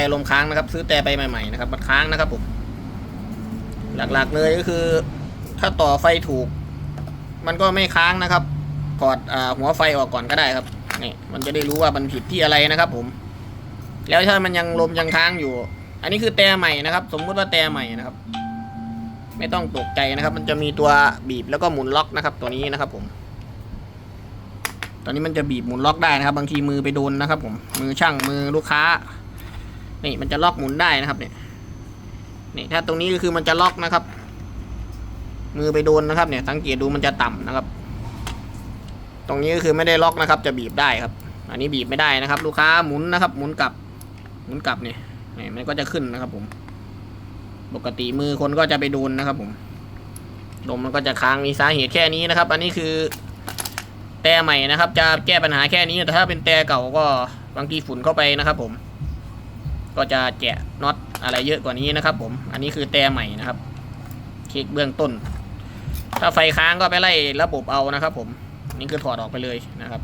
แต่ลมค้างนะครับ ซื้อแต่ไปใหม่ๆนะครับมันค้างนะครับผมหลักๆเลยก็คือ ถ้าต่อไฟถูก มันก็ไม่ค้างนะครับถอดอหัวไฟออกก่อนก็ได้ครับนี่มันจะได้รู้ว่ามันผิดที่อะไรนะครับ ผม แล้วถ้ามันยังลมยังค้างอยู่ อันนี้คือแต่ใหม่นะครับ สมมุติว่าแต่ใหม่นะครับ ไม่ต้องตกใจนะครับ มันจะมีตัวบีบแล้วก็หมุนล็อกนะครับ ตัวนี้นะครับ ผม ตอนนี้มันจะบีบหมุนล็อกได้นะครับ บางทีมือไปโดนนะครับ ผม มือช่างมือลูกค้า นี่มันจะล็อกหมุนได้นะครับเนี่ยนี่ถ้าตรงนี้ก็คือมันจะล็อกนะครับ มือไปโดนนะครับ เนี่ย สังเกตดูมันจะต่ำนะครับ ตรงนี้ก็คือไม่ได้ล็อกนะครับ จะบีบได้ครับ อันนี้บีบไม่ได้นะครับ ลูกค้าหมุนนะครับ หมุนกลับ หมุนกลับเนี่ยนี่มันก็จะขึ้นนะครับ ผม ปกติมือคนก็จะไปโดนนะครับ ผมลมมันก็จะค้างมีสาเหตุแค่นี้นะครับ อันนี้คือแต่ใหม่นะครับ จะแก้ปัญหาแค่นี้แต่ถ้าเป็นแต่เก่าก็บางทีฝุ่นเข้าไปนะครับ ผม ก็จะแกะน็อตอะไรเยอะกว่านี้นะครับ ผม อันนี้คือแต่ใหม่นะครับเช็คเบื้องต้น ถ้าไฟค้างก็ไปไล่ระบบเอานะครับ ผม นี่คือถอดออกไปเลยนะครับ